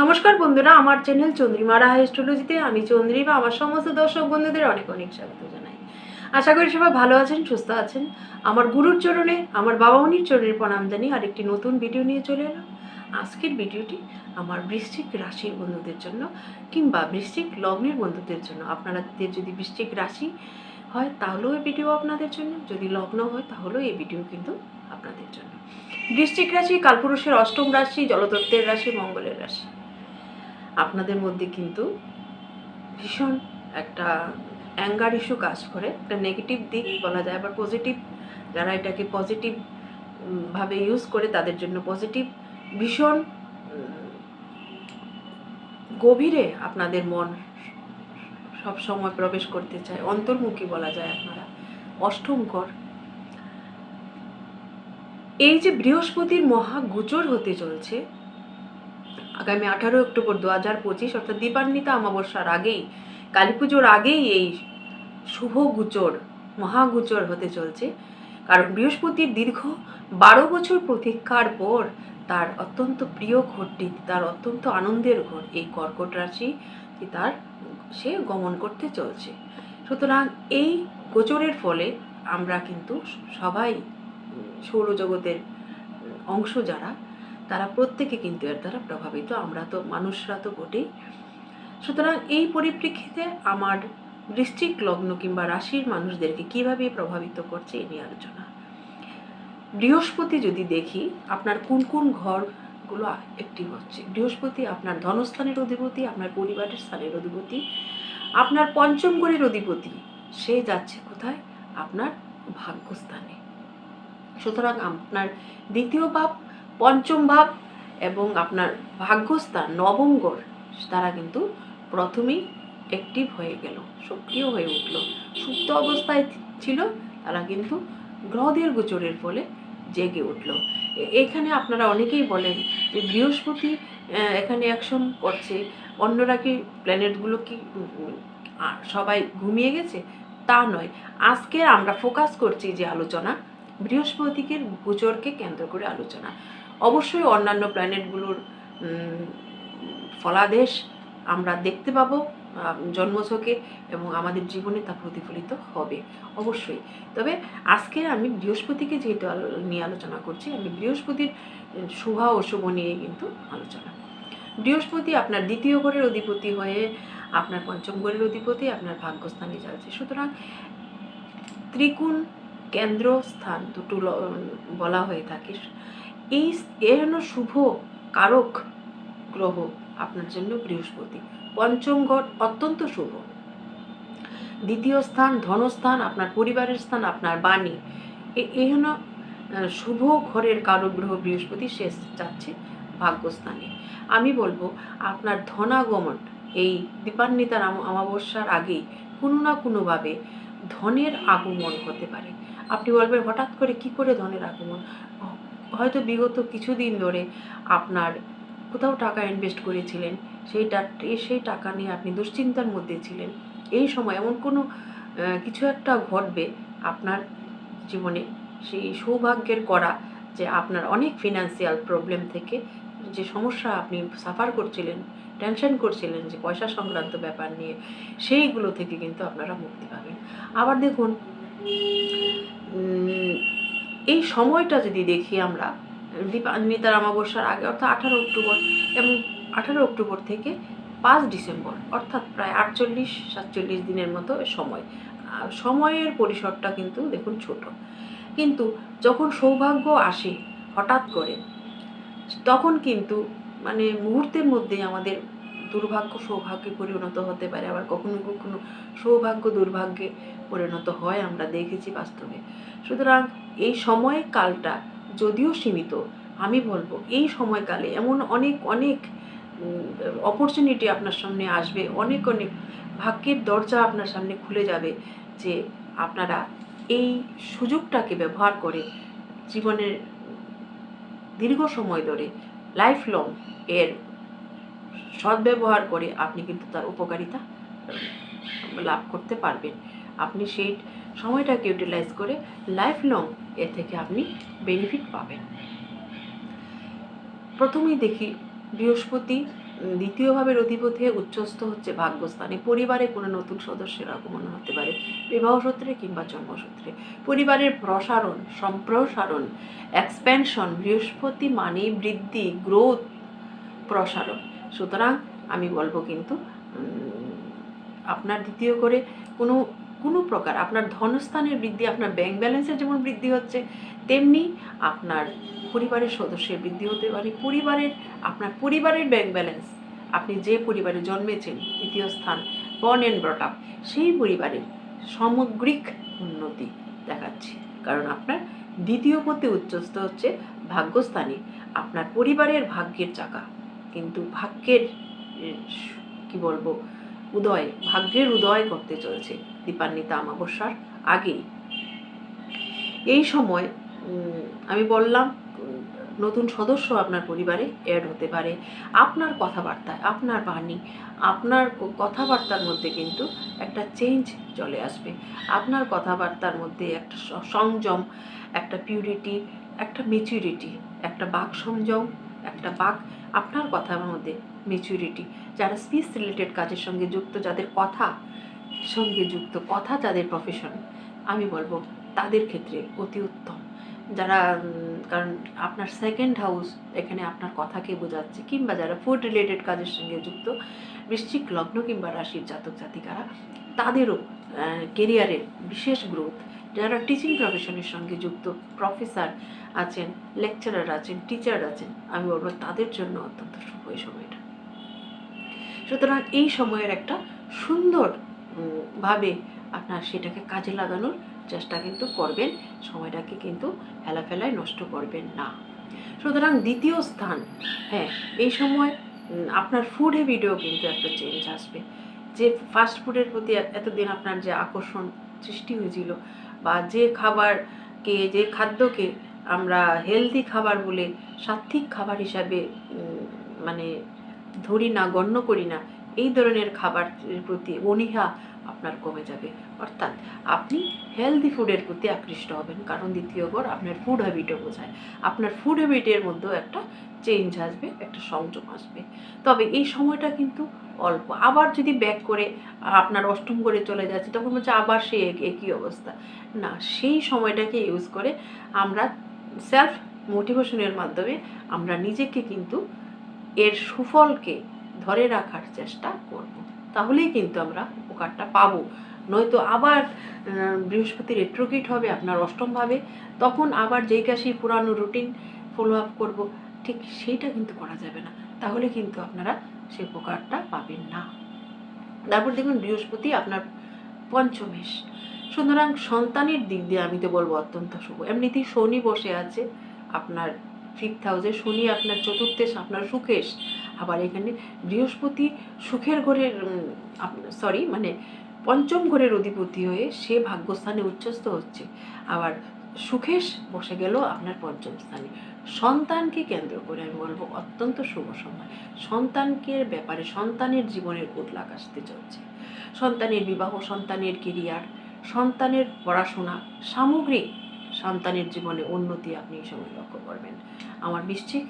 নমস্কার বন্ধুরা, আমার চ্যানেল চন্দ্রিমা রাহা অ্যাস্ট্রোলজিতে আমি চন্দ্রিমা আমার সমস্ত দর্শক বন্ধুদের অনেক অনেক স্বাগত জানাই। আশা করি সবাই ভালো আছেন, সুস্থ আছেন। আমার গুরুর চরণে, আমার বাবা মনির চরণের প্রণাম জানি আর একটি নতুন ভিডিও নিয়ে চলে এলাম। আজকের ভিডিওটি আমার বৃশ্চিক রাশির বন্ধুদের জন্য কিংবা বৃশ্চিক লগ্নের বন্ধুদের জন্য। আপনাদের যদি বৃশ্চিক রাশি হয়, তাহলেও এই ভিডিও আপনাদের জন্য। যদি লগ্ন হয়, তাহলেও এই ভিডিও কিন্তু আপনাদের জন্য। বৃশ্চিক রাশি, কালপুরুষের অষ্টম রাশি জলতত্ত্বের রাশি, মঙ্গলের রাশি। আপনাদের মধ্যে কিন্তু ভীষণ একটা অ্যাঙ্গার ইস্যু কাজ করে। একটা নেগেটিভ দিক বলা যায়, আবার পজিটিভ যারা এটাকে পজিটিভ ভাবে ইউজ করে তাদের জন্য পজিটিভ ভীষণ গভীরে আপনাদের মন সব সময় প্রবেশ করতে চায়। অন্তর্মুখী বলা যায় আপনারা। অষ্টম ঘর এই যে বৃহস্পতির মহা গোচর হতে চলছে আগামী আঠারো অক্টোবর দু হাজার পঁচিশ, অর্থাৎ দীপান্বিতা অমাবস্যার আগেই, কালী পুজোর আগেই এই শুভ গুচর মহাগুচর হতে চলছে। কারণ বৃহস্পতির দীর্ঘ বারো বছর প্রতীক্ষার পর তার অত্যন্ত প্রিয় ঘরটি, তার অত্যন্ত আনন্দের ঘর, এই কর্কট রাশি তার, সে গমন করতে চলছে। সুতরাং এই গোচরের ফলে আমরা কিন্তু সবাই সৌরজগতের অংশ যারা তারা প্রত্যেকে কিন্তু এর দ্বারা প্রভাবিত। আমরা তো, মানুষরা তো বটেই। সুতরাং এই পরিপ্রেক্ষিতে আমার বৃশ্চিক লগ্ন কিংবা রাশির মানুষদেরকে কীভাবে প্রভাবিত করছে এই নিয়ে আলোচনা। বৃহস্পতি যদি দেখি, আপনার কোন কোন ঘরগুলো অ্যাক্টিভ হচ্ছে। বৃহস্পতি আপনার ধনস্থানের অধিপতি, আপনার পরিবারের স্থানের অধিপতি, আপনার পঞ্চম ঘরের অধিপতি, সে যাচ্ছে কোথায়? আপনার ভাগ্যস্থানে। সুতরাং আপনার দ্বিতীয় ভাব পঞ্চম ভাব এবং আপনার ভাগ্যস্থান নবম তারা কিন্তু প্রথমেই অ্যাক্টিভ হয়ে গেল, সক্রিয় হয়ে উঠল। সুপ্ত অবস্থায় ছিল, তারা কিন্তু গ্রহদের গোচরের ফলে জেগে উঠল। এখানে আপনারা অনেকেই বলেন যে বৃহস্পতি এখানে অ্যাকশন করছে, অন্যরা কি প্ল্যানেটগুলো কি সবাই ঘুমিয়ে গেছে? তা নয়। আজকে আমরা ফোকাস করছি যে আলোচনা বৃহস্পতিকে গোচরকে কেন্দ্র করে আলোচনা। অবশ্যই অন্যান্য প্ল্যানেটগুলোর ফলাদেশ আমরা দেখতে পাবো জন্মছকে এবং আমাদের জীবনে তা প্রতিফলিত হবে, অবশ্যই। তবে আজকে আমি বৃহস্পতিকে যেহেতু নিয়ে আলোচনা করছি, আমি বৃহস্পতির শুভ অশুভ নিয়ে কিন্তু আলোচনা। বৃহস্পতি আপনার দ্বিতীয় ঘরের অধিপতি হয়ে, আপনার পঞ্চম ঘরের অধিপতি, আপনার ভাগ্যস্থানে যাচ্ছে। সুতরাং ত্রিকোণ কেন্দ্র স্থান দুটো বলা হয়ে থাকে। এই এ হলো শুভ কারক গ্রহ আপনার জন্য বৃহস্পতি। পঞ্চম ঘর অত্যন্ত শুভ। দ্বিতীয় স্থান ধনস্থান, আপনার পরিবারের স্থান, আপনার বাণী। এ- এই হলো শুভ ঘরের কারক গ্রহ বৃহস্পতি শেষ যাচ্ছে ভাগ্যস্থানে। আমি বলব, আপনার ধনাগমন, এই দীপান্বিতার অমাবস্যার আগেই কোনো না কোনোভাবে ধনের আগমন হতে পারে। আপনি বলবেন, হঠাৎ করে কি করে ধনের আগমন? হয়তো বিগত কিছুদিন ধরে আপনার কোথাও টাকা ইনভেস্ট করেছিলেন, সেই সেই টাকা নিয়ে আপনি দুশ্চিন্তার মধ্যে ছিলেন। এই সময় এমন কোনো কিছু একটা ঘটবে আপনার জীবনে, সেই সৌভাগ্যের করা যে আপনার অনেক ফিনান্সিয়াল প্রবলেম থেকে যে সমস্যা আপনি সাফার করছিলেন টেনশন করছিলেন যে পয়সা সংক্রান্ত ব্যাপার নিয়ে, সেইগুলো থেকে কিন্তু আপনারা মুক্তি পাবেন। আবার দেখুন এই সময়টা যদি দেখি আমরা দীপান্বিতার অমাবস্যার আগে, অর্থাৎ আঠারো অক্টোবর এবং আঠারো অক্টোবর থেকে পাঁচ ডিসেম্বর, অর্থাৎ প্রায় আটচল্লিশ, সাতচল্লিশ দিনের মতো সময়। সময়ের পরিসরটা কিন্তু দেখুন ছোট। কিন্তু যখন সৌভাগ্য আসে হঠাৎ করে, তখন কিন্তু মানে মুহূর্তের মধ্যে আমাদের দুর্ভাগ্য সৌভাগ্যে পরিণত হতে পারে। আবার কখনো কখনো সৌভাগ্য দুর্ভাগ্যে পরিণত হয়, আমরা দেখেছি বাস্তবে। সুতরাং এই সময় কালটা যদিও সীমিত, আমি বলব এই সময়কালে এমন অনেক অনেক অপরচুনিটি আপনার সামনে আসবে, অনেক অনেক ভাগ্যের দরজা আপনার সামনে খুলে যাবে যে আপনারা এই সুযোগটাকে ব্যবহার করে জীবনের দীর্ঘ সময় ধরে লাইফ লং এর সদ্ব্যবহার করে আপনি কিন্তু তার উপকারিতা লাভ করতে পারবেন। আপনি সেই সময়টাকে ইউটিলাইজ করে লাইফ লং এর থেকে আপনি বেনিফিট পাবেন। প্রথমেই দেখি বৃহস্পতি দ্বিতীয়ভাবে অধিপতি হয়ে উচ্চস্থ হচ্ছে ভাগ্যস্থানে। পরিবারে কোনো নতুন সদস্যের আগমন হতে পারে, বিবাহ সূত্রে কিংবা জন্মসূত্রে পরিবারের প্রসারণ, সম্প্রসারণ এক্সপ্যানশন বৃহস্পতি মানে বৃদ্ধি গ্রোথ প্রসারণ। সুতরাং আমি বলব কিন্তু আপনার দ্বিতীয় করে কোনো কোনো প্রকার আপনার ধনস্থানের বৃদ্ধি, আপনার ব্যাংক ব্যালেন্সের যেমন বৃদ্ধি হচ্ছে, তেমনি আপনার পরিবারের সদস্যের বৃদ্ধি হতে পারে। পরিবারের, আপনার পরিবারের ব্যাংক ব্যালেন্স আপনি যে পরিবারে জন্মেছেন তৃতীয় স্থান বর্ন অ্যান্ড ব্রট আপ সেই পরিবারের সামগ্রিক উন্নতি দেখাচ্ছে। কারণ আপনার দ্বিতীয় পথে উচ্চস্থ হচ্ছে ভাগ্যস্থানে, আপনার পরিবারের ভাগ্যের চাকা। কিন্তু ভাগ্যের কি বলব, উদয়, ভাগ্যের উদয় করতে চলছে। দীপান্বিতা অমাবস্যার আগেই। এই সময় আমি বললাম, নতুন সদস্য আপনার পরিবারে অ্যাড হতে পারে। আপনার কথাবার্তায়, আপনার বাণী, আপনার কথাবার্তার মধ্যে কিন্তু একটা চেঞ্জ চলে আসবে। আপনার কথাবার্তার মধ্যে একটা সংযম, একটা পিউরিটি একটা মেচুরিটি একটা বাক সংযম, একটা বাক আপনার কথার মধ্যে মেচুরিটি যারা স্পিচ রিলেটেড কাজের সঙ্গে যুক্ত, যাদের কথা সঙ্গে যুক্ত কথা যাদের প্রফেশন আমি বলব তাদের ক্ষেত্রে অতি উত্তম। যারা কারণ আপনার সেকেন্ড হাউস এখানে আপনার কথাকে বোঝাচ্ছে, কিংবা যারা ফুড রিলেটেড কাজের সঙ্গে যুক্ত, বৃশ্চিক লগ্ন কিংবা রাশির জাতক জাতিকারা, তাদেরও কেরিয়ারের বিশেষ গ্রোথ যারা টিচিং প্রফেশনের সঙ্গে যুক্ত প্রফেসর আছেন লেকচারার আছেন টিচার আছেন, আমি বলব তাদের জন্য অত্যন্ত শুভ এই সময়টা। সুতরাং এই সময়ের একটা সুন্দর ভাবে আপনার সেটাকে কাজে লাগানোর চেষ্টা কিন্তু করবেন, সময়টাকে কিন্তু হেলাফেলায় নষ্ট করবেন না। সুতরাং দ্বিতীয় স্থান হ্যাঁ এই সময় আপনার ফুড হ্যাবিটেও কিন্তু একটা চেঞ্জ আসবে। যে ফাস্ট ফুডের প্রতি এতদিন আপনার যে আকর্ষণ সৃষ্টি হয়েছিল বা যে খাবারকে, যে খাদ্যকে আমরা হেলদি খাবার বলে সাত্বিক খাবার হিসাবে মানে ধরি না, গণ্য করি না এই ধরনের খাবারের প্রতি অনীহা আপনার কমে যাবে। অর্থাৎ আপনি হেলদি ফুডের প্রতি আকৃষ্ট হবেন, কারণ দ্বিতীয় ঘর আপনার ফুড হ্যাবিটও বোঝায়। আপনার ফুড হ্যাবিটের মধ্যেও একটা চেঞ্জ আসবে, একটা সংযম আসবে। তবে এই সময়টা কিন্তু অল্প। আবার যদি ব্যাক করে আপনার অষ্টম করে চলে যাচ্ছে, তখন হচ্ছে আবার এক- একই অবস্থা। না, সেই সময়টাকে ইউজ করে আমরা সেলফ মোটিভেশনের মাধ্যমে আমরা নিজেকে কিন্তু এর সুফলকে ধরে রাখার চেষ্টা করব। তাহলেই কিন্তু আমরা উপকারটা পাবো। নয়তো আবার বৃহস্পতি রেট্রোগেট হবে, আপনার অষ্টমভাবে তখন আবার যেই কাশি পুরানো রুটিন ফলো আপ করব, ঠিক সেইটা কিন্তু করা যাবে না। তাহলে কিন্তু আপনারা সেই উপকারটা পাবেন না। তারপর দেখুন, বৃহস্পতি আপনার পঞ্চমেশ। সুতরাং সন্তানের দিক দিয়ে আমি তো বলব অত্যন্ত শুভ। এমনিতেই শনি বসে আছে, আপনার ফিফথ হাউসে শনি আপনার চতুর্থেশ, আপনার সুখেশ। আবার এখানে বৃহস্পতি সুখের ঘরের সরি মানে পঞ্চম ঘরের অধিপতি হয়ে সে ভাগ্যস্থানে উচ্চস্থ হচ্ছে। আবার সুখেশ বসে গেল আপনার পঞ্চম স্থানে। সন্তানকে কেন্দ্র করে আমি বলব অত্যন্ত শুভ সময়। সন্তানকে ব্যাপারে, সন্তানের জীবনের উল্লাক আসতে চলছে। সন্তানের বিবাহ, সন্তানের কেরিয়ার সন্তানের পড়াশোনা, সামগ্রিক সন্তানের জীবনে উন্নতি আপনি এই সময় লক্ষ্য করবেন। আমার বৃশ্চিক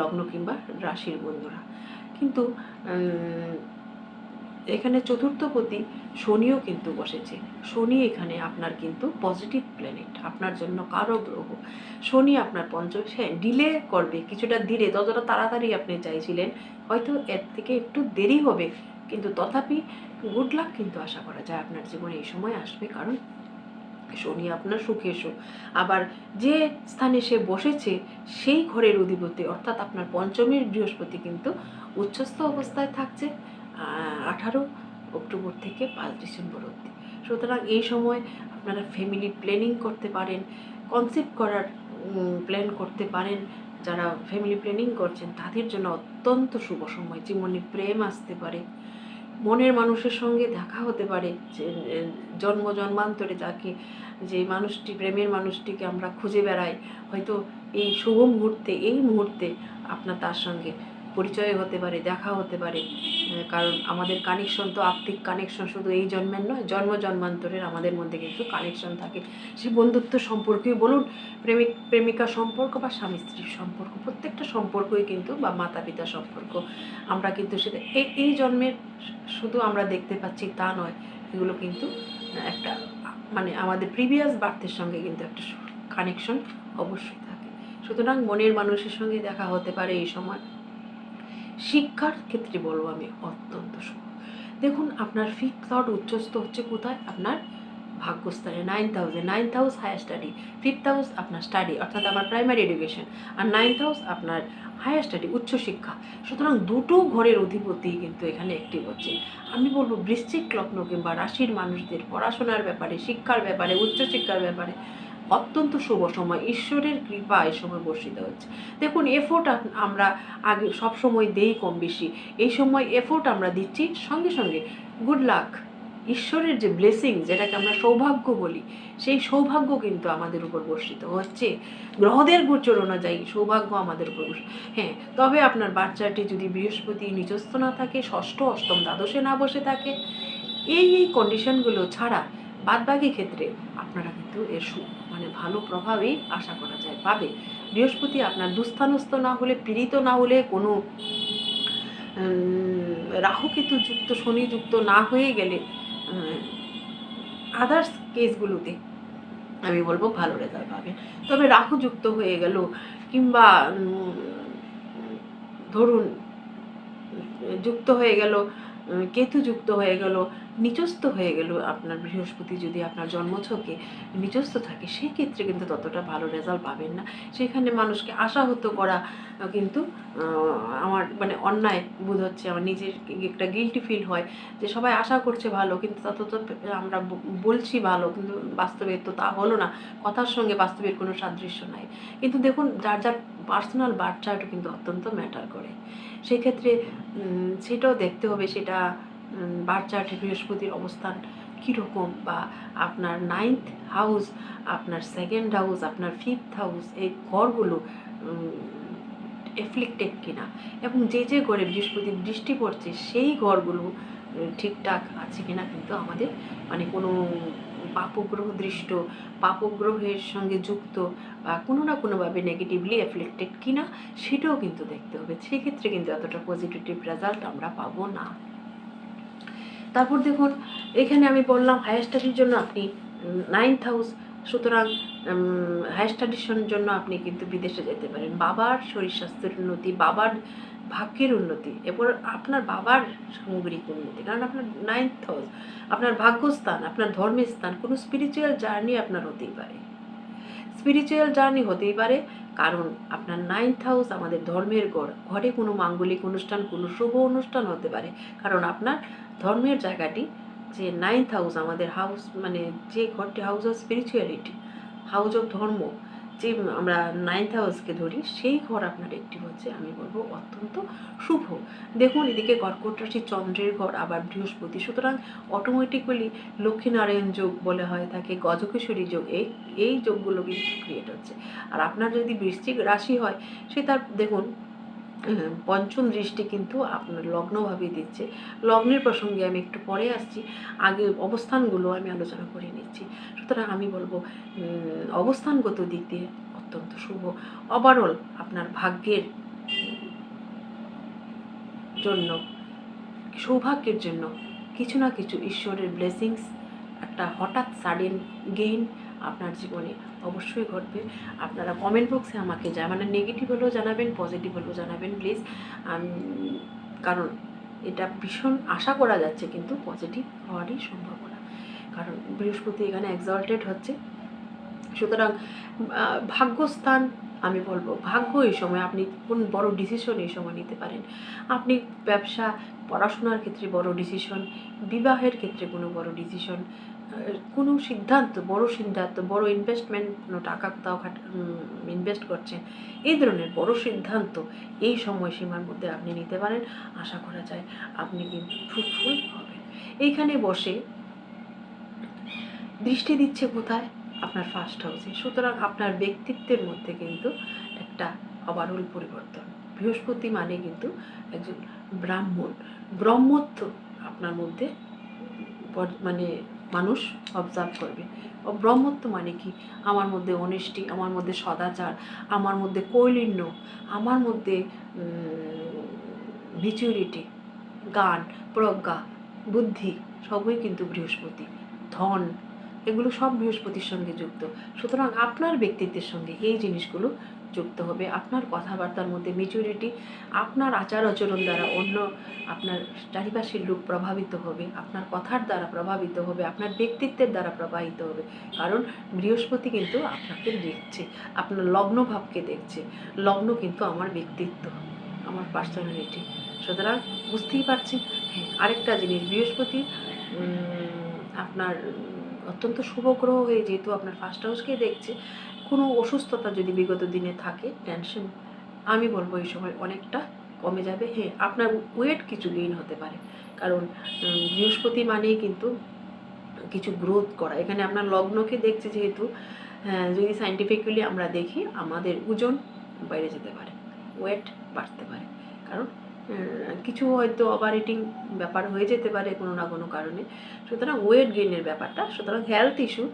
লগ্ন কিংবা রাশির বন্ধুরা। কিন্তু এখানে চতুর্থপতি শনিও কিন্তু বসেছে। শনি এখানে আপনার কিন্তু পজিটিভ প্ল্যানেট আপনার জন্য কারও গ্রহ। শনি আপনার পঞ্চম হ্যাঁ ডিলে করবে, কিছুটা ধীরে ততটা তাড়াতাড়ি আপনি চাইছিলেন, হয়তো এর থেকে একটু দেরি হবে। কিন্তু তথাপি গুড লাক কিন্তু আশা করা যায় আপনার জীবনে এই সময় আসবে। কারণ শনি আপনার সুখে সুখ আবার যে স্থানে সে বসেছে, সেই ঘরের অধিপতি, অর্থাৎ আপনার পঞ্চমীর বৃহস্পতি কিন্তু উচ্চস্থ অবস্থায় থাকছে আঠারো অক্টোবর থেকে পাঁচ ডিসেম্বর অবধি। সুতরাং এই সময় আপনারা ফ্যামিলি প্ল্যানিং করতে পারেন কনসেপ্ট করার প্ল্যান করতে পারেন। যারা ফ্যামিলি প্ল্যানিং করছেন, তাদের জন্য অত্যন্ত শুভ সময়, জীবনে প্রেম আসতে পারে। মনের মানুষের সঙ্গে দেখা হতে পারে, যে জন্ম, জন্মান্তরে যাকে, যে মানুষটি, প্রেমের মানুষটিকে আমরা খুঁজে বেড়াই, হয়তো এই শুভ মুহূর্তে, এই মুহূর্তে আপনার তার সঙ্গে পরিচয় হতে পারে, দেখা হতে পারে। কারণ আমাদের কানেকশন তো আত্মিক কানেকশন শুধু এই জন্মের নয়, জন্ম জন্মান্তরের আমাদের মধ্যে কিন্তু কানেকশন থাকে। সে বন্ধুত্ব সম্পর্কেই বলুন, প্রেমিক, প্রেমিকা সম্পর্ক বা স্বামী স্ত্রীর সম্পর্ক, প্রত্যেকটা সম্পর্কই কিন্তু বা মাতা পিতা সম্পর্ক। আমরা কিন্তু সেটা, এই এই জন্মের শুধু আমরা দেখতে পাচ্ছি তা নয়, এগুলো কিন্তু একটা মানে আমাদের প্রিভিয়াস বার্থের সঙ্গে কিন্তু একটা কানেকশন অবশ্যই থাকে। সুতরাং মনের মানুষের সঙ্গে দেখা হতে পারে এই সময়। শিক্ষার ক্ষেত্রে বলব আমি অত্যন্ত শুভ দেখুন, আপনার ফিফথ থট উচ্চস্থ হচ্ছে কোথায়? আপনার ভাগ্যস্থানে। নাইন্থ হাউসে ninth house higher study fifth house আপনার স্টাডি অর্থাৎ আমার প্রাইমারি এডুকেশন আর নাইন্থ হাউস আপনার হায়ার স্টাডি উচ্চশিক্ষা সুতরাং দুটো ঘরের অধিপতি কিন্তু এখানে একটি হচ্ছে। আমি বলব বৃশ্চিক লগ্ন কিংবা রাশির মানুষদের পড়াশোনার ব্যাপারে, শিক্ষার ব্যাপারে, উচ্চশিক্ষার ব্যাপারে অত্যন্ত শুভ সময়। ঈশ্বরের কৃপা এই সময় বর্ষিত হচ্ছে। দেখুন এফোর্ট আমরা আগে সব সময় দেই কম বেশি। এই সময় এফোর্ট আমরা দিচ্ছি সঙ্গে সঙ্গে। গুড লাক ঈশ্বরের যে ব্লেসিং যেটাকে আমরা সৌভাগ্য বলি, সেই সৌভাগ্য কিন্তু আমাদের উপর বর্ষিত হচ্ছে। গ্রহদের গোচর অনুযায়ী সৌভাগ্য আমাদের উপর হ্যাঁ তবে আপনার বাচ্চাটি যদি বৃহস্পতি নিজস্ব না থাকে, ষষ্ঠ, অষ্টম দ্বাদশে না বসে থাকে, এই এই কন্ডিশনগুলো ছাড়া বাদবাকি ক্ষেত্রে আপনারা কিন্তু এর সু মানে ভালো প্রভাবই আশা করা যায়, পাবে। বৃহস্পতি আপনার দুস্থানস্থ না হলে, পীড়িত না হলে, কোনো রাহুকেতু যুক্ত, শনি যুক্ত না হয়ে গেলে আদার্স কেসগুলোতে আমি বলব ভালো রেজাল্ট পাবে। তবে রাহু যুক্ত হয়ে গেল, কিংবা ধরুন, যুক্ত হয়ে গেল কেতু যুক্ত হয়ে গেল নিচস্থ হয়ে গেল আপনার বৃহস্পতি যদি আপনার জন্মছকে নিচস্থ থাকে সেই ক্ষেত্রে কিন্তু ততটা ভালো রেজাল্ট পাবেন না। সেখানে মানুষকে আশাহত করা কিন্তু আমার মানে অন্যায় বোধ হচ্ছে, আমার নিজের একটা গিল্টি ফিল হয় যে সবাই আশা করছে ভালো, কিন্তু তত তো আমরা বলছি ভালো, কিন্তু বাস্তবে তো তা হলো না। কথার সঙ্গে বাস্তবের কোনো সাদৃশ্য নাই। কিন্তু দেখুন, যার যার পার্সোনাল বার্থ চার্টও কিন্তু অত্যন্ত ম্যাটার করে। সেক্ষেত্রে সেটাও দেখতে হবে, সেটা বার্থ চার্টে বৃহস্পতির অবস্থান কীরকম বা আপনার নাইন্থ হাউস আপনার সেকেন্ড হাউস আপনার ফিফথ হাউস এই ঘরগুলো এফ্লিক্টেড কিনা? এবং যে যে ঘরে বৃহস্পতি বৃষ্টি পড়ছে, সেই ঘরগুলো ঠিকঠাক আছে কিনা কিন্তু আমাদের মানে কোনো পাপগ্রহ দৃষ্ট পাপগ্রহের সঙ্গে যুক্ত বা কোনো না কোনোভাবে নেগেটিভলি এফ্লেক্টেড কিনা, সেটাও কিন্তু দেখতে হবে। সেক্ষেত্রে কিন্তু এতটা পজিটিভ রেজাল্ট আমরা পাবো না। তারপর দেখুন, এখানে আমি বললাম হায়ার স্টাডির জন্য আপনি নাইন্থ হাউস সুতরাং হায়ার স্টাডির জন্য আপনি কিন্তু বিদেশে যেতে পারেন। বাবার শরীর স্বাস্থ্যের উন্নতি, বাবার ভাগ্যের উন্নতি, এরপর আপনার বাবার সামগ্রিক উন্নতি, কারণ আপনার নাইন্থ হাউস আপনার ভাগ্যস্থান, আপনার ধর্মের স্থান, কোনো স্পিরিচুয়াল জার্নি আপনার হতেই পারে। স্পিরিচুয়াল জার্নি হতেই পারে, কারণ আপনার নাইন্থ হাউস আমাদের ধর্মের ঘর ঘরে কোনো মাঙ্গলিক অনুষ্ঠান, কোনো শুভ অনুষ্ঠান হতে পারে, কারণ আপনার ধর্মের জায়গাটি যে নাইন্থ হাউস আমাদের হাউস মানে যে ঘরটি house of spirituality house of dharma, যে আমরা নাইন্থ হাউসকে ধরি, সেই ঘর আপনার একটি হচ্ছে, আমি বলব অত্যন্ত শুভ। দেখুন, এদিকে কর্কট রাশি চন্দ্রের ঘর, আবার বৃহস্পতি। সুতরাং অটোমেটিক্যালি লক্ষ্মীনারায়ণ যোগ বলে হয় থাকে গজকেশ্বরী যোগ, এই এই যোগগুলো কিন্তু ক্রিয়েট হচ্ছে। আর আপনার যদি বৃশ্চিক রাশি হয়, সে তার, দেখুন পঞ্চম দৃষ্টি কিন্তু আপনার লগ্নভাবেই দিচ্ছে। লগ্নের প্রসঙ্গে আমি একটু পরে আসছি, আগে অবস্থানগুলো আমি আলোচনা করে নিচ্ছি। সুতরাং আমি বলব অবস্থানগত দিক দিয়ে অত্যন্ত শুভ। ওভারঅল আপনার ভাগ্যের জন্য, সৌভাগ্যের জন্য কিছু না কিছু ঈশ্বরের ব্লেসিংস একটা হঠাৎ সাডেন গেইন আপনার জীবনে অবশ্যই ঘটবে। আপনারা কমেন্ট বক্সে আমাকে যা মানে নেগেটিভ হলেও জানাবেন পজিটিভ হলেও জানাবেন প্লিজ কারণ এটা ভীষণ আশা করা যাচ্ছে কিন্তু পজিটিভ হওয়ারই সম্ভাবনা। কারণ বৃহস্পতি এখানে এক্সল্টেড হচ্ছে। সুতরাং ভাগ্যস্থান আমি বলব, ভাগ্য এই সময় আপনি কোন বড় ডিসিশন এই সময় নিতে পারেন। আপনি ব্যবসা, পড়াশোনার ক্ষেত্রে বড় ডিসিশন বিবাহের ক্ষেত্রে কোনো বড় ডিসিশন কোনো সিদ্ধান্ত, বড় সিদ্ধান্ত, বড় ইনভেস্টমেন্ট কোনো টাকা কোথাও খাট ইনভেস্ট করছেন এই ধরনের বড় সিদ্ধান্ত এই সময়সীমার মধ্যে আপনি নিতে পারেন। আশা করা যায় আপনি কিন্তু ফ্রুটফুল হবেন। এইখানে বসে দৃষ্টি দিচ্ছে কোথায়? আপনার ফার্স্ট হাউসে সুতরাং আপনার ব্যক্তিত্বের মধ্যে কিন্তু একটা ওভারঅল পরিবর্তন। বৃহস্পতি মানে কিন্তু একজন ব্রাহ্মণ। ব্রহ্মত্ব আপনার মধ্যে মানে মানুষ অবজার্ভ করবে। ও ব্রহ্মত্ব মানে কি? আমার মধ্যে অনিষ্টি, আমার মধ্যে সদাচার, আমার মধ্যে কৈলিন্য, আমার মধ্যে ম্যাচিউরিটি গান প্রজ্ঞা, বুদ্ধি, সবই কিন্তু বৃহস্পতি, ধন, এগুলো সব বৃহস্পতির সঙ্গে যুক্ত। সুতরাং আপনার ব্যক্তিত্বের সঙ্গে এই জিনিসগুলো যুক্ত হবে, আপনার কথাবার্তার মধ্যে মেচুরিটি আপনার আচার আচরণ দ্বারা অন্য আপনার চারিপাশের লোক প্রভাবিত হবে, আপনার কথার দ্বারা প্রভাবিত হবে, আপনার ব্যক্তিত্বের দ্বারা প্রভাবিত হবে। কারণ বৃহস্পতি কিন্তু আপনাকে দেখছে, আপনার লগ্ন ভাবকে দেখছে। লগ্ন কিন্তু আমার ব্যক্তিত্ব, আমার পার্সোনালিটি সুতরাং বুঝতেই পারছি হ্যাঁ আরেকটা জিনিস, বৃহস্পতি আপনার অত্যন্ত শুভ গ্রহ হয়ে যেহেতু আপনার ফার্স্ট হাউসকে দেখছে কোনো অসুস্থতা যদি বিগত দিনে থাকে টেনশন আমি বলব এই সময় অনেকটা কমে যাবে। হ্যাঁ আপনার ওয়েট কিছু গেইন হতে পারে। কারণ বৃহস্পতি মানেই কিন্তু কিছু গ্রোথ করা। এখানে আপনার লগ্নকে দেখছে যেহেতু হ্যাঁ, যদি সাইন্টিফিক্যালি আমরা দেখি আমাদের ওজন বাইরে যেতে পারে ওয়েট বাড়তে পারে। কারণ কিছু হয়তো অপারেটিং ব্যাপার হয়ে যেতে পারে কোনো না কোনো কারণে। সুতরাং ওয়েট গেইনের ব্যাপারটা, সুতরাং হেলথ ইস্যু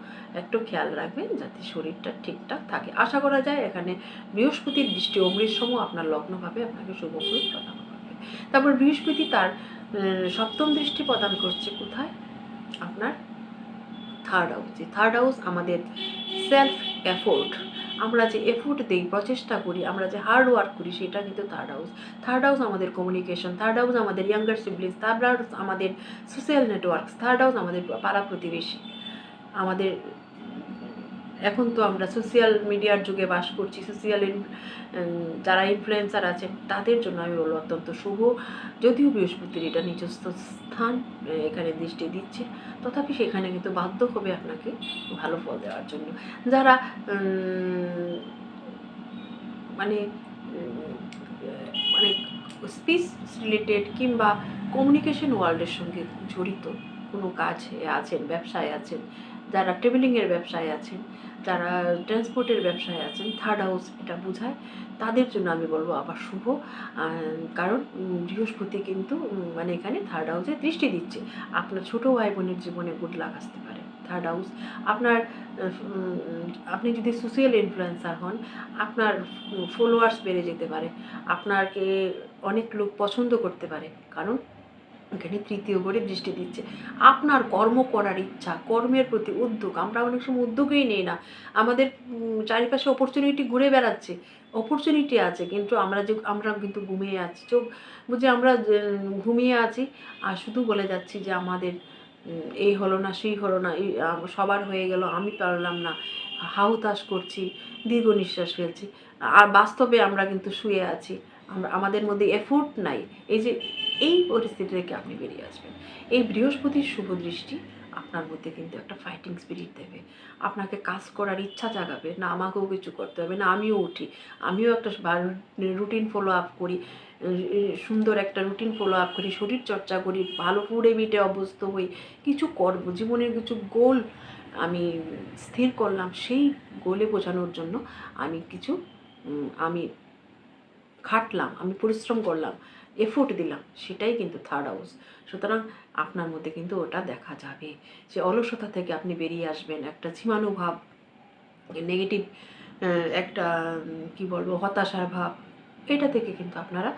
একটু খেয়াল রাখবেন যাতে শরীরটা ঠিকঠাক থাকে। আশা করা যায় এখানে বৃহস্পতির দৃষ্টি অমৃতসম আপনার লগ্নভাবে আপনাকে শুভ ফল প্রদান করবে। তারপর বৃহস্পতি তার সপ্তম দৃষ্টি প্রদান করছে কোথায়? আপনার থার্ড হাউসে থার্ড হাউস আমাদের সেলফ এফোর্ট আমরা যে এফোর্ট দিই প্রচেষ্টা করি, আমরা যে হার্ড ওয়ার্ক করি, সেটা কিন্তু থার্ড হাউস থার্ড হাউস আমাদের কমিউনিকেশন থার্ড হাউস আমাদের ইয়াঙ্গার সিবলিংস থার্ড হাউস আমাদের সোশ্যাল নেটওয়ার্কস থার্ড হাউস আমাদের পাড়া প্রতিবেশী। আমাদের এখন তো আমরা সোশ্যাল মিডিয়ার যুগে বাস করছি। সোশ্যাল যারা ইনফ্লুয়েন্সার আছেন তাদের জন্য আমি বলব অত্যন্ত শুভ। যদিও বৃহস্পতির এটা নিজস্ব স্থান এখানে দৃষ্টি দিচ্ছে। তথাপি সেখানে কিন্তু বাধ্য হবে আপনাকে ভালো ফল দেওয়ার জন্য। যারা মানে মানে স্পিচ রিলেটেড কিংবা কমিউনিকেশন ওয়ার্ল্ডের সঙ্গে জড়িত কোনো কাজে আছেন, ব্যবসায় আছেন যারা ট্রেভেলিংয়ের ব্যবসায় আছেন, যারা ট্রান্সপোর্টের ব্যবসায় আছেন থার্ড হাউস এটা বোঝায়, তাদের জন্য আমি বলব আবার শুভ। কারণ বৃহস্পতি কিন্তু মানে এখানে থার্ড হাউসে দৃষ্টি দিচ্ছে। আপনার ছোট ভাই বোনের জীবনে গুড লাক আসতে পারে। থার্ড হাউস আপনার আপনি যদি সোশ্যাল ইনফ্লুয়েন্সার হন, আপনার ফলোয়ার্স বেড়ে যেতে পারে। আপনাকে অনেক লোক পছন্দ করতে পারে। কারণ এখানে তৃতীয় করে দৃষ্টি দিচ্ছে। আপনার কর্ম করার ইচ্ছা, কর্মের প্রতি উদ্যোগ, আমরা অনেক সময় উদ্যোগই নেই না। আমাদের চারিপাশে অপরচুনিটি ঘুরে বেড়াচ্ছে অপরচুনিটি আছে, কিন্তু আমরা যে, আমরা কিন্তু ঘুমিয়ে আছি। চোখ বুঝে আমরা ঘুমিয়ে আছি, আর শুধু বলে যাচ্ছি যে আমাদের এই হলো না, সেই হলো না, এই সবার হয়ে গেল, আমি পারলাম না, হাহুতাশ করছি, দীর্ঘ নিঃশ্বাস ফেলছি। আর বাস্তবে আমরা কিন্তু শুয়ে আছি। আমরা, আমাদের মধ্যে এফোর্ট নাই। এই যে এই পরিস্থিতি থেকে আপনি বেরিয়ে আসবেন। এই বৃহস্পতির শুভ দৃষ্টি আপনার মধ্যে কিন্তু একটা ফাইটিং স্পিরিট দেবে। আপনাকে কাজ করার ইচ্ছা জাগাবে, না আমাকেও কিছু করতে হবে, না আমিও উঠি। আমিও একটা রুটিন ফলো আপ করি, সুন্দর একটা রুটিন ফলো আপ করি, শরীর চর্চা করি, ভালো ফুডে মিটে অভ্যস্ত হই, কিছু করব, জীবনের কিছু গোল আমি স্থির করলাম, সেই গোলে বোঝানোর জন্য আমি কিছু আমি খাটলাম, আমি পরিশ্রম করলাম। এফোর্ট দিলাম, সেটাই কিন্তু থার্ড হাউস সুতরাং আপনার মধ্যে কিন্তু ওটা দেখা যাবে। যে অলসতা থেকে আপনি বেরিয়ে আসবেন, একটা ঝিমানুভাব নেগেটিভ একটা কি বলব, হতাশার ভাব, এটা থেকে কিন্তু আপনারা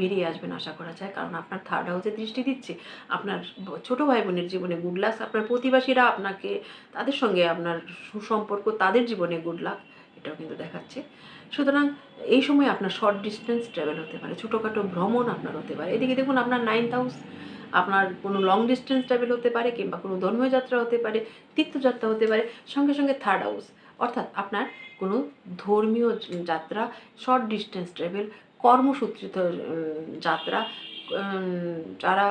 বেরিয়ে আসবেন আশা করা যায়। কারণ আপনার থার্ড হাউসে দৃষ্টি দিচ্ছে। আপনার ছোট ভাই বোনের জীবনে গুড লাক আপনার প্রতিবাসীরা আপনাকে, তাদের সঙ্গে আপনার সুসম্পর্ক, তাদের জীবনে গুড লাক এটাও কিন্তু দেখাচ্ছে। সুতরাং এই সময় আপনার শর্ট ডিস্টেন্স ট্রাভেল হতে পারে, ছোটোখাটো ভ্রমণ আপনার হতে পারে। এদিকে দেখুন আপনার নাইন্থ হাউস আপনার কোনো লং ডিস্টেন্স ট্রাভেল হতে পারে কিংবা কোনো ধর্মীয় যাত্রা হতে পারে, তীর্থযাত্রা হতে পারে, সঙ্গে সঙ্গে থার্ড হাউস অর্থাৎ আপনার কোনো ধর্মীয় যাত্রা শর্ট ডিস্টেন্স ট্রাভেল কর্মসূত্রিত যাত্রা যারা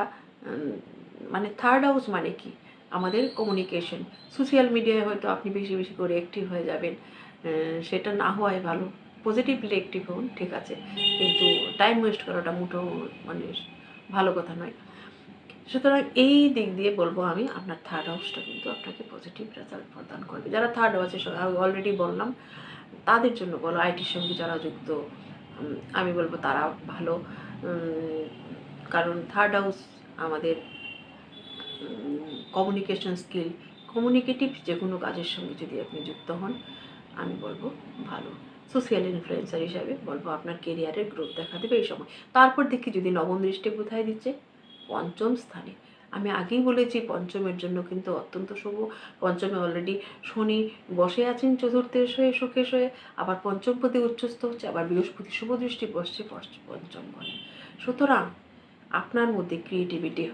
মানে থার্ড হাউস মানে কি? আমাদের কমিউনিকেশন সোশ্যাল মিডিয়ায় হয়তো আপনি বেশি বেশি করে অ্যাক্টিভ হয়ে যাবেন সেটা না হওয়াই ভালো। পজিটিভলি অ্যাক্টিভ হন ঠিক আছে। কিন্তু টাইম ওয়েস্ট করাটা মোটেও মানে ভালো কথা নয়। সুতরাং এই দিক দিয়ে বলব আমি, আপনার থার্ড হাউসটা কিন্তু আপনাকে পজিটিভ রেজাল্ট প্রদান করবে। যারা থার্ড হাউসে অলরেডি বললাম, তাদের জন্য বলো আইটির সঙ্গে যারা যুক্ত আমি বলব তারা ভালো। কারণ থার্ড হাউস আমাদের কমিউনিকেশন স্কিল কমিউনিকেটিভ যে কোনো কাজের সঙ্গে যদি আপনি যুক্ত হন, আমি বলব ভালো। সোশিয়াল ইনফ্লুয়েন্সার হিসাবে বলব আপনার কেরিয়ারের গ্রোথ দেখা দেবে এই সময়। তারপর দেখি যদি নবম দৃষ্টি কোথায় দিচ্ছে? পঞ্চম স্থানে। আমি আগেই বলেছি পঞ্চমের জন্য কিন্তু অত্যন্ত শুভ। পঞ্চমে অলরেডি শনি বসে আছেন চতুর্থেশ হয়ে সুখেশ হয়ে আবার পঞ্চম পদে উচ্চস্থ হচ্ছে, আবার বৃহস্পতি শুভ দৃষ্টি বসছে পঞ্চ- পঞ্চম ঘরে। সুতরাং আপনার মধ্যে ক্রিয়েটিভিটি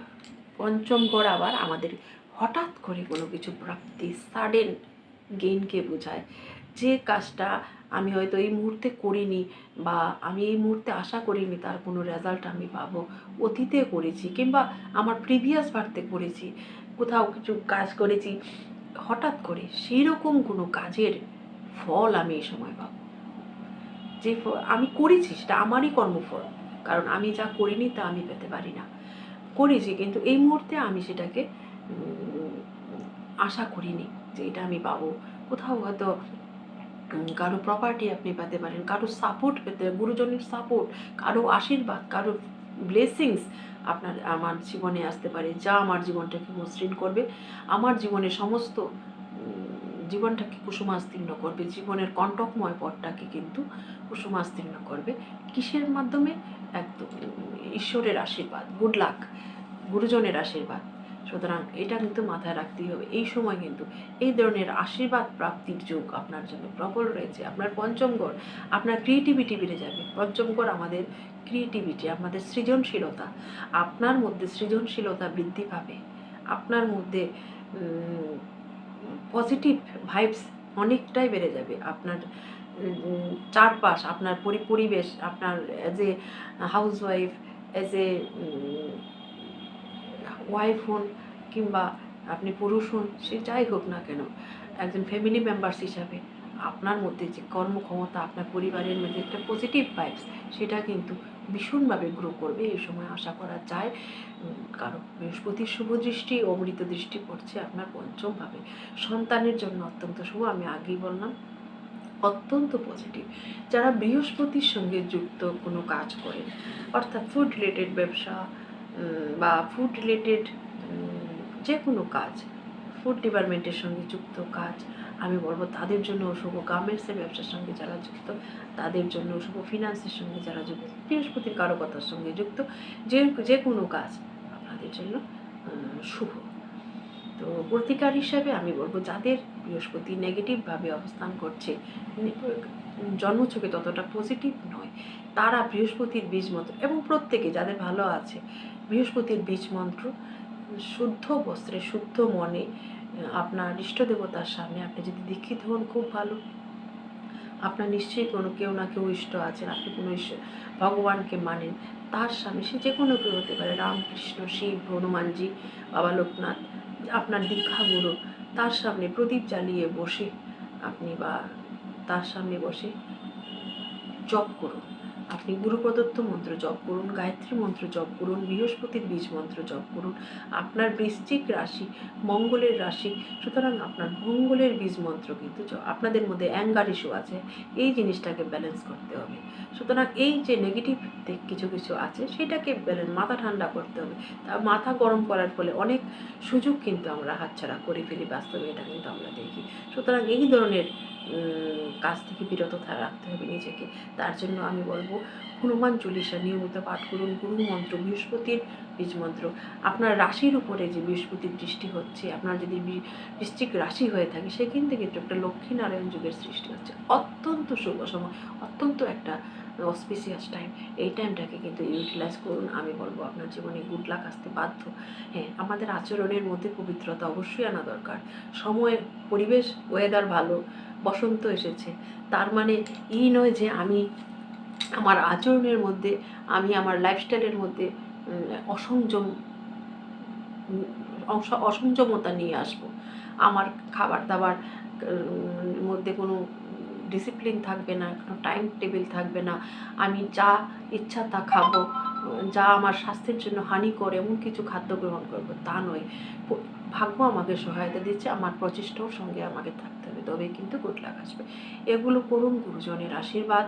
পঞ্চম ঘর আবার আমাদের হঠাৎ করে কোনো কিছু প্রাপ্তি সাডেন গেইনকে বোঝায়। যে কাজটা আমি হয়তো এই মুহূর্তে করিনি বা আমি এই মুহূর্তে আশা করিনি তার কোনো রেজাল্ট আমি পাবো। অতীতে করেছি কিংবা আমার প্রিভিয়াস বার্থে করেছি। কোথাও কিছু কাজ করেছি, হঠাৎ করে সেই রকম কোনো কাজের ফল আমি এই সময় পাবো। যে আমি করেছি সেটা আমারই কর্মফল, কারণ আমি যা করিনি তা আমি পেতে পারি না। করেছি কিন্তু এই মুহূর্তে আমি সেটাকে আশা করিনি যে এটা আমি পাবো। কোথাও হয়তো কারও প্রপার্টি আপনি পেতে পারেন, কারও সাপোর্ট পেতে গুরুজনের সাপোর্ট কারও আশীর্বাদ, কারও ব্লেসিংস আপনার আমার জীবনে আসতে পারে, যা আমার জীবনটাকে মসৃণ করবে, আমার জীবনে সমস্ত জীবনটাকে কুসুমাস্তীর্ণ করবে, জীবনের কণ্টকময় পথটাকে কিন্তু কুসুমাস্তীর্ণ করবে। কিসের মাধ্যমে? একদম ঈশ্বরের আশীর্বাদ গুড লাক গুরুজনের আশীর্বাদ। সুতরাং এটা কিন্তু মাথায় রাখতেই হবে। এই সময় কিন্তু এই ধরনের আশীর্বাদ প্রাপ্তির যোগ আপনার জন্য প্রবল রয়েছে। আপনার পঞ্চম ঘর আপনার ক্রিয়েটিভিটি বেড়ে যাবে। পঞ্চম ঘর আমাদের ক্রিয়েটিভিটি আমাদের সৃজনশীলতা। আপনার মধ্যে সৃজনশীলতা বৃদ্ধি পাবে। আপনার মধ্যে পজিটিভ ভাইবস অনেকটাই বেড়ে যাবে। আপনার চারপাশ, আপনার পরি, পরিবেশ, আপনার as a housewife as a wife হন কিংবা আপনি পুরুষ হন, সে যাই হোক না কেন, একজন ফ্যামিলি মেম্বার্স হিসাবে আপনার মধ্যে যে কর্মক্ষমতা, আপনার পরিবারের মধ্যে একটা পজিটিভ ভাইবস সেটা কিন্তু ভীষণভাবে গ্রো করবে। এই সময় আশা করা যায় কারণ বৃহস্পতির শুভ দৃষ্টি অমৃত দৃষ্টি পড়ছে আপনার পঞ্চমভাবে। সন্তানের জন্য অত্যন্ত শুভ, আমি আগেই বললাম, অত্যন্ত পজিটিভ যারা বৃহস্পতির সঙ্গে যুক্ত কোনো কাজ করেন, অর্থাৎ ফুড রিলেটেড ব্যবসা বা ফুড রিলেটেড যে কোনো কাজ ফুড ডিপার্টমেন্টের সঙ্গে যুক্ত কাজ, আমি বলব তাদের জন্য শুভ গার্মেন্টসের ব্যবসার সঙ্গে যারা যুক্ত, তাদের জন্য শুভ ফিনান্সের সঙ্গে যারা যুক্ত, বৃহস্পতির কারকতার সঙ্গে যুক্ত, যে যে কোনো কাজ আপনাদের জন্য শুভ। তো প্রতিকার হিসাবে আমি বলব যাদের বৃহস্পতি নেগেটিভভাবে অবস্থান করছে জন্মছকে ততটা পজিটিভ নয়, তারা বৃহস্পতির বীজ মন্ত্র এবং প্রত্যেকে যাদের ভালো আছে, বৃহস্পতির বীজ মন্ত্র শুদ্ধ বস্ত্রে, শুদ্ধ মনে আপনার ইষ্ট দেবতার সামনে আপনি যদি দীক্ষিত হন, খুব ভালো। আপনার নিশ্চয়ই কোনো কেউ না কেউ ইষ্ট আছেন, আপনি কোনো ভগবানকে মানেন। তার সামনে সে যে কোনো কেউ হতে পারে, রামকৃষ্ণ, শিব, হনুমানজি, বাবা লোকনাথ, আপনার দীক্ষা গুরু তার সামনে প্রদীপ জ্বালিয়ে বসে আপনি বা তার সামনে বসে জপ করুন। আপনি গুরু প্রদত্ত মন্ত্র জপ করুন, গায়ত্রী মন্ত্র জপ করুন, বৃহস্পতির বীজ মন্ত্র জপ করুন, আপনার বৃশ্চিক রাশি মঙ্গলের রাশি, সুতরাং আপনার মঙ্গলের বীজ মন্ত্র কিন্তু আপনাদের মধ্যে অ্যাঙ্গার ইস্যু আছে, এই জিনিসটাকে ব্যালেন্স করতে হবে। সুতরাং এই যে নেগেটিভ কিছু কিছু আছে, সেটাকে ব্যালেন্স মাথা ঠান্ডা করতে হবে। তা মাথা গরম করার ফলে অনেক সুযোগ কিন্তু আমরা হাতছাড়া করে ফেলি, বাস্তবে এটা কিন্তু আমরা দেখি। সুতরাং এই ধরনের কাজ থেকে বিরত রাখতে হবে নিজেকে। তার জন্য আমি বলব, হনুমান চল্লিশা নিয়মিত পাঠ করুন। গুরু মন্ত্র, বৃহস্পতির বীজ মন্ত্র। আপনার রাশির উপরে যে বৃহস্পতির দৃষ্টি হচ্ছে, আপনার যদি বি- বৃশ্চিক রাশি হয়ে থাকে, সেখান থেকে কিন্তু একটা লক্ষ্মীনারায়ণ যুগের সৃষ্টি হচ্ছে। অত্যন্ত শুভ সময়, অত্যন্ত একটা অসপিসিয়াস টাইম এই টাইমটাকে কিন্তু ইউটিলাইজ করুন। আমি বলব, আপনার জীবনে গুড লাক আসতে বাধ্য। হ্যাঁ আমাদের আচরণের মধ্যে পবিত্রতা অবশ্যই আনা দরকার। সময়, পরিবেশ ওয়েদার ভালো। বসন্ত এসেছে। তার মানে এই নয় যে আমি আমার আচরণের মধ্যে, আমি আমার লাইফস্টাইলের মধ্যে অসংযম অসংযমতা নিয়ে আসব। আমার খাবার দাবার মধ্যে কোনো ডিসিপ্লিন থাকবে না, কোনো টাইম টেবিল থাকবে না। আমি যা ইচ্ছা তা খাব। যা আমার স্বাস্থ্যের জন্য হানিকর এমন কিছু খাদ্য গ্রহণ করব তা নয়। ভাগ্য আমাকে সহায়তা দিচ্ছে আমার প্রচেষ্টার সঙ্গে আমাকে থাকতে হবে। তবে কিন্তু গুড লাক আসবে। এগুলো করুন গুরুজনের আশীর্বাদ।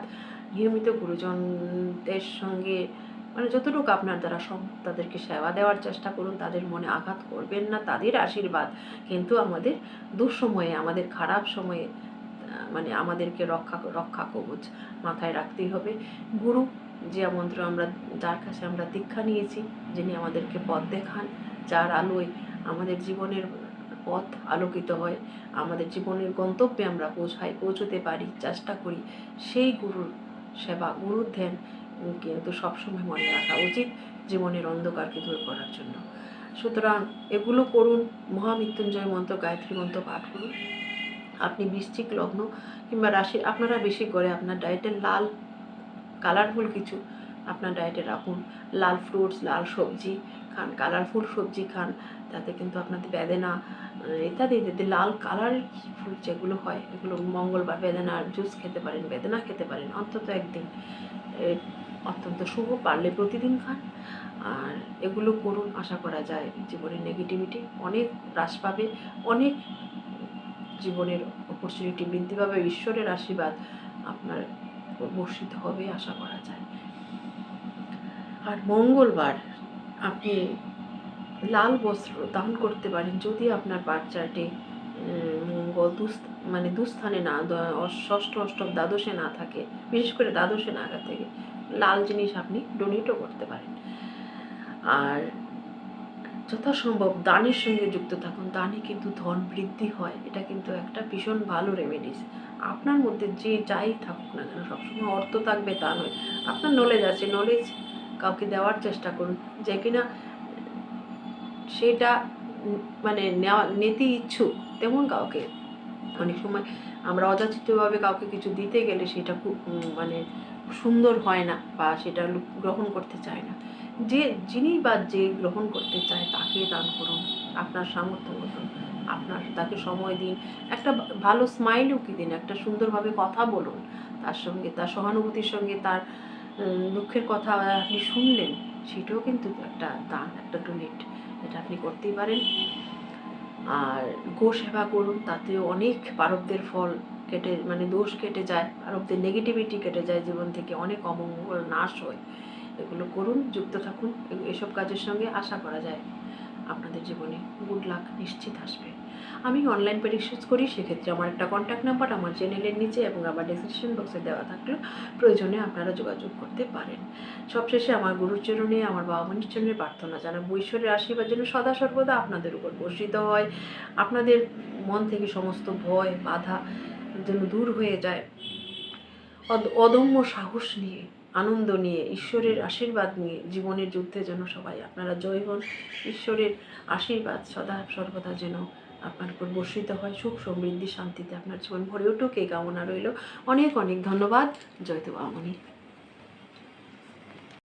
নিয়মিত গুরুজনদের সঙ্গে মানে যতটুকু আপনার দ্বারা সম্ভব তাদেরকে সেবা দেওয়ার চেষ্টা করুন, তাদের মনে আঘাত করবেন না, তাদের আশীর্বাদ। কিন্তু আমাদের দুঃসময়ে, আমাদের খারাপ সময়ে মানে আমাদেরকে রক্ষা রক্ষা কবচ মাথায় রাখতেই হবে। গুরু যে মন্ত্র আমরা, যার কাছে আমরা দীক্ষা নিয়েছি, যিনি আমাদেরকে পথ দেখান, যার আলোয় আমাদের জীবনের পথ আলোকিত হয়, আমাদের জীবনের গন্তব্যে আমরা পৌঁছাই, পৌঁছতে পারি, চেষ্টা করি, সেই গুরুর সেবা, গুরুর ধ্যান কিন্তু সবসময় মনে রাখা উচিত জীবনের অন্ধকারকে দূর করার জন্য। সুতরাং এগুলো করুন, মহামৃত্যুঞ্জয় মন্ত্র, গায়ত্রী মন্ত্র পাঠ করুন। আপনি বৃশ্চিক লগ্ন কিংবা রাশি, আপনারা বেশি করে আপনার ডায়েটে লাল কালারফুল কিছু আপনার ডায়েটে রাখুন। লাল ফ্রুটস লাল সবজি খান কালারফুল সবজি খান, তাতে কিন্তু আপনাদের বেদেনা ইত্যাদি ইত্যাদি লাল কালারের ফ্রুট যেগুলো হয়, এগুলো মঙ্গলবার বেদানার জুস খেতে পারেন, বেদানা খেতে পারেন, অন্তত একদিন। অত্যন্ত শুভ, পারলে প্রতিদিন খান। আর এগুলো করুন, আশা করা যায় জীবনের নেগেটিভিটি অনেক হ্রাস পাবে, অনেক জীবনের অপরচুনিটি বৃদ্ধি পাবে, ঈশ্বরের আশীর্বাদ আপনার বর্ষিত হবে, আশা করা যায়। আর মঙ্গলবার আপনি লাল বস্ত্র দান করতে পারেন, যদি আপনার বাচ্চাটি মঙ্গল দুস্থ মানে দুস্থানে না ষষ্ঠ, অষ্টম, দ্বাদশে না থাকে, বিশেষ করে দ্বাদশে নাগা থেকে, লাল জিনিস আপনি ডোনেটও করতে পারেন। আর যথাসম্ভব দানের সঙ্গে যুক্ত থাকুন। দানে কিন্তু ধন বৃদ্ধি হয়। এটা কিন্তু একটা ভীষণ ভালো রেমেডিস আপনার মধ্যে যে যাই থাকুক না কেন, সবসময় অর্থ থাকবে তা নয়। আপনার নলেজ আছে। নলেজ কাউকে দেওয়ার চেষ্টা করুন। যে কিনা সেটা মানে নেওয়া, নিতে ইচ্ছুক তেমন কাউকে। অনেক সময় আমরা অযাচিতভাবে কাউকে কিছু দিতে গেলে সেটা খুব মানে সুন্দর হয় না বা সেটা গ্রহণ করতে চায় না। যে যিনি বা যে গ্রহণ করতে চায় তাকে দান করুন, আপনার সামর্থ্য মতন, আপনার তাকে সময় দিন, একটা ভালো স্মাইলও কি দিন, একটা সুন্দরভাবে কথা বলুন, তার সঙ্গে, তার সহানুভূতির সঙ্গে তার দুঃখের কথা আপনি শুনলেন, সেটাও কিন্তু একটা দান, একটা ডোনেট এটা আপনি করতেই পারেন। আর গো সেবা করুন, তাতেও অনেক পারবদের ফল কেটে মানে দোষ কেটে যায়, পারবদের নেগেটিভিটি কেটে যায় জীবন থেকে, অনেক অমঙ্গল নাশ হয়। এগুলো করুন, যুক্ত থাকুন এসব কাজের সঙ্গে আশা করা যায় আপনাদের জীবনে গুড লাক নিশ্চিত আসবে। আমি অনলাইন প্রেডিকশনস করি, সেক্ষেত্রে আমার একটা কন্ট্যাক্ট নাম্বার আমার চ্যানেলের নিচে এবং আমার ডিসক্রিপশন বক্সে দেওয়া থাকলে। প্রয়োজনে আপনারা যোগাযোগ করতে পারেন। সবশেষে আমার গুরুচরণে আমার বাবা মনির চরণে প্রার্থনা জানাব, ঈশ্বরের আশীর্বাদ যেন সদা সর্বদা আপনাদের উপর বর্ষিত হয়। আপনাদের মন থেকে সমস্ত ভয়, বাধা যেন দূর হয়ে যায়। অদ- অদম্য সাহস নিয়ে আনন্দ নিয়ে ঈশ্বরের আশীর্বাদ নিয়ে জীবনের যুদ্ধে যেন সবাই আপনারা জয় হন। ঈশ্বরের আশীর্বাদ সদা সর্বদা যেন আপনার উপর বর্ষিত হয়। সুখ সমৃদ্ধি শান্তিতে আপনার জীবন ভরে উঠুক। এই কামনা রইল। অনেক অনেক ধন্যবাদ। জয় দেবামণি